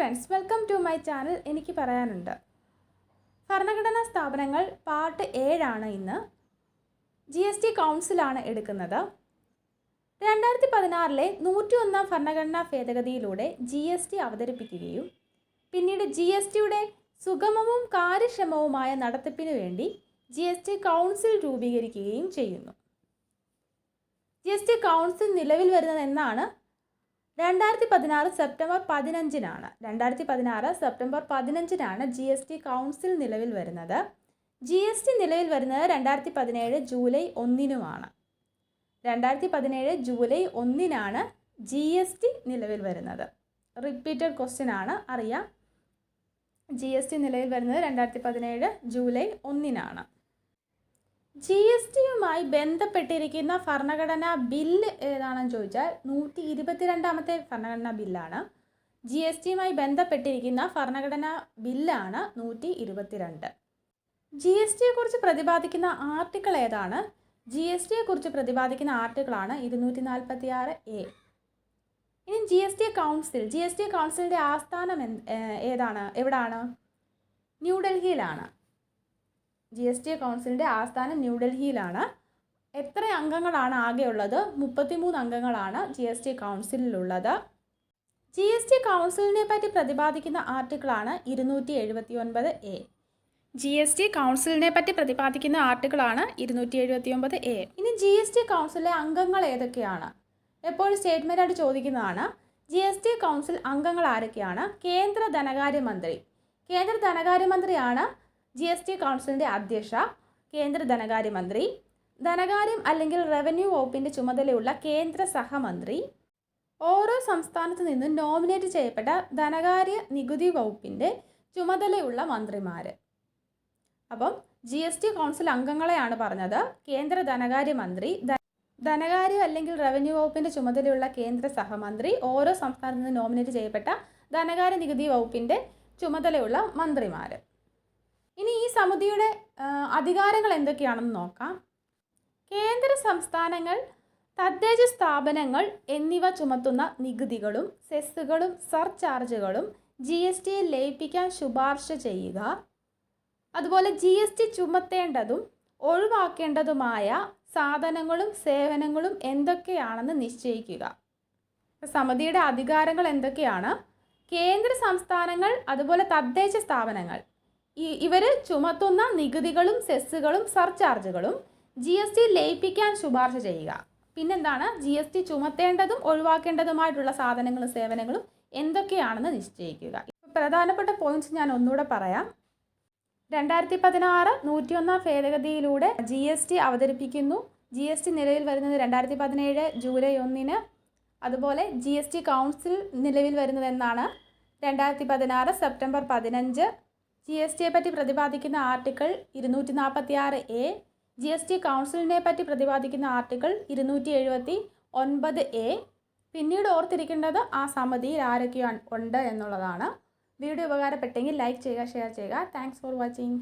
Friends welcome to my channel എനിക്ക് പറയാനുണ്ട്. ഭരണഘടനാ സ്ഥാപനങ്ങൾ പാർട്ട് ഏഴാണ് ഇന്ന്. ജി എസ് ടി കൗൺസിലാണ് എടുക്കുന്നത്. രണ്ടായിരത്തി പതിനാറിലെ നൂറ്റി ഒന്നാം ഭരണഘടനാ ഭേദഗതിയിലൂടെ ജി എസ് ടി അവതരിപ്പിക്കുകയും പിന്നീട് ജി എസ് ടിയുടെ സുഗമവും കാര്യക്ഷമവുമായ നടത്തിപ്പിനു വേണ്ടി ജി എസ് ടി കൗൺസിൽ രൂപീകരിക്കുകയും ചെയ്യുന്നു. ജി എസ് ടി കൗൺസിൽ നിലവിൽ വരുന്നത് എന്നാണ് രണ്ടായിരത്തി പതിനാറ് സെപ്റ്റംബർ പതിനഞ്ചിനാണ്. രണ്ടായിരത്തി പതിനാറ് സെപ്റ്റംബർ പതിനഞ്ചിനാണ് ജി എസ് ടി കൗൺസിൽ നിലവിൽ വരുന്നത്. ജി എസ് ടി നിലവിൽ വരുന്നത് രണ്ടായിരത്തി പതിനേഴ് ജൂലൈ ഒന്നിനുമാണ്. രണ്ടായിരത്തി പതിനേഴ് ജൂലൈ ഒന്നിനാണ് ജി എസ് ടി നിലവിൽ വരുന്നത്. റിപ്പീറ്റഡ് ക്വസ്റ്റ്യൻ ആണ് അറിയാം. ജി എസ് ടി നിലവിൽ വരുന്നത് രണ്ടായിരത്തി പതിനേഴ് ജൂലൈ ഒന്നിനാണ്. ജി എസ് ടിയുമായി ബന്ധപ്പെട്ടിരിക്കുന്ന ഭരണഘടനാ ബില്ല് ഏതാണെന്ന് ചോദിച്ചാൽ നൂറ്റി ഇരുപത്തിരണ്ടാമത്തെ ഭരണഘടനാ ബില്ലാണ്. ജി എസ് ടിയുമായി ബന്ധപ്പെട്ടിരിക്കുന്ന ഭരണഘടനാ ബില്ലാണ് നൂറ്റി ഇരുപത്തിരണ്ട് ജി എസ് ടിയെക്കുറിച്ച് പ്രതിപാദിക്കുന്ന ആർട്ടിക്കിൾ ഏതാണ്? ജി എസ് ടിയെക്കുറിച്ച് പ്രതിപാദിക്കുന്ന ആർട്ടിക്കിളാണ് ഇരുന്നൂറ്റി നാൽപ്പത്തി ആറ് എ. ഇനി G S T council. G S T കൗൺസിലിന്റെ ആസ്ഥാനം ഏതാണ്? എവിടാണ്? ന്യൂഡൽഹിയിലാണ് ജി എസ് ടി കൗൺസിലിന്റെ ആസ്ഥാനം ന്യൂഡൽഹിയിലാണ് എത്ര അംഗങ്ങളാണ് ആകെയുള്ളത്? മുപ്പത്തിമൂന്ന് അംഗങ്ങളാണ് ജി എസ് ടി കൗൺസിലിലുള്ളത് ജി എസ് ടി കൗൺസിലിനെ പറ്റി പ്രതിപാദിക്കുന്ന ആർട്ടിക്കിളാണ് ഇരുന്നൂറ്റി എഴുപത്തി ഒൻപത് എ. ജി എസ് ടി കൗൺസിലിനെ പറ്റി പ്രതിപാദിക്കുന്ന ആർട്ടിക്കിളാണ് ഇരുന്നൂറ്റി എഴുപത്തി ഒൻപത് എ. ഇനി ജി എസ് ടി കൗൺസിലിലെ അംഗങ്ങൾ ഏതൊക്കെയാണ്? എപ്പോഴും സ്റ്റേറ്റ്മെന്റ് ആയിട്ട് ചോദിക്കുന്നതാണ്. ജി എസ് ടി കൗൺസിൽ അംഗങ്ങൾ ആരൊക്കെയാണ്? കേന്ദ്ര ധനകാര്യമന്ത്രി. കേന്ദ്ര ധനകാര്യമന്ത്രിയാണ് ജി എസ് ടി കൗൺസിലിന്റെ അധ്യക്ഷ കേന്ദ്ര ധനകാര്യമന്ത്രി ധനകാര്യം അല്ലെങ്കിൽ റവന്യൂ വകുപ്പിന്റെ ചുമതലയുള്ള കേന്ദ്ര സഹമന്ത്രി ഓരോ സംസ്ഥാനത്തു നിന്നും നോമിനേറ്റ് ചെയ്യപ്പെട്ട ധനകാര്യ നികുതി വകുപ്പിന്റെ ചുമതലയുള്ള മന്ത്രിമാർ അപ്പം ജി എസ് ടി കൗൺസിൽ അംഗങ്ങളെയാണ് പറഞ്ഞത്. കേന്ദ്ര ധനകാര്യമന്ത്രി ധനകാര്യ അല്ലെങ്കിൽ റവന്യൂ വകുപ്പിന്റെ ചുമതലയുള്ള കേന്ദ്ര സഹമന്ത്രി ഓരോ സംസ്ഥാനത്തു നിന്ന് നോമിനേറ്റ് ചെയ്യപ്പെട്ട ധനകാര്യ നികുതി വകുപ്പിന്റെ ചുമതലയുള്ള മന്ത്രിമാർ സമിതിയുടെ അധികാരങ്ങൾ എന്തൊക്കെയാണെന്ന് നോക്കാം. കേന്ദ്ര സംസ്ഥാനങ്ങൾ തദ്ദേശ സ്ഥാപനങ്ങൾ എന്നിവ ചുമത്തുന്ന നികുതികളും സെസ്സുകളും സർചാർജുകളും ജി എസ് ടിയിൽ ലയിപ്പിക്കാൻ ശുപാർശ ചെയ്യുക. അതുപോലെ ജി എസ് ടി ചുമത്തേണ്ടതും ഒഴിവാക്കേണ്ടതുമായ സാധനങ്ങളും സേവനങ്ങളും എന്തൊക്കെയാണെന്ന് നിശ്ചയിക്കുക. സമിതിയുടെ അധികാരങ്ങൾ എന്തൊക്കെയാണ്? കേന്ദ്ര സംസ്ഥാനങ്ങൾ അതുപോലെ തദ്ദേശ സ്ഥാപനങ്ങൾ. ഇവർ ചുമത്തുന്ന നികുതികളും സെസ്സുകളും സർചാർജുകളും ജി എസ് ടി ലയിപ്പിക്കാൻ ശുപാർശ ചെയ്യുക. പിന്നെന്താണ്? ജി എസ് ടി ചുമത്തേണ്ടതും ഒഴിവാക്കേണ്ടതുമായിട്ടുള്ള സാധനങ്ങളും സേവനങ്ങളും എന്തൊക്കെയാണെന്ന് നിശ്ചയിക്കുക. പ്രധാനപ്പെട്ട പോയിന്റ്സ് ഞാൻ ഒന്നുകൂടെ പറയാം. രണ്ടായിരത്തി പതിനാറ് നൂറ്റിയൊന്നാം ഭേദഗതിയിലൂടെ ജി എസ് ടി അവതരിപ്പിക്കുന്നു. ജി എസ് ടി നിലവിൽ വരുന്നത് രണ്ടായിരത്തി പതിനേഴ് ജൂലൈ ഒന്നിന്. അതുപോലെ ജി എസ് ടി കൗൺസിൽ നിലവിൽ വരുന്നതെന്നാണ്. രണ്ടായിരത്തി പതിനാറ് സെപ്റ്റംബർ പതിനഞ്ച്. ജി എസ് ടിയെ പറ്റി പ്രതിപാദിക്കുന്ന ആർട്ടിക്കിൾ ഇരുന്നൂറ്റി നാൽപ്പത്തി ആറ് എ ജി എസ് ടി കൗൺസിലിനെ പറ്റി പ്രതിപാദിക്കുന്ന ആർട്ടിക്കിൾ ഇരുന്നൂറ്റി എഴുപത്തി ഒൻപത് എ. പിന്നീട് ഓർത്തിരിക്കേണ്ടത് ആ സമിതിയിൽ ആരൊക്കെയാണ് ഉണ്ട് എന്നുള്ളതാണ്. വീഡിയോ ഉപകാരപ്പെട്ടെങ്കിൽ ലൈക്ക് ചെയ്യുക ഷെയർ ചെയ്യുക. Thanks for watching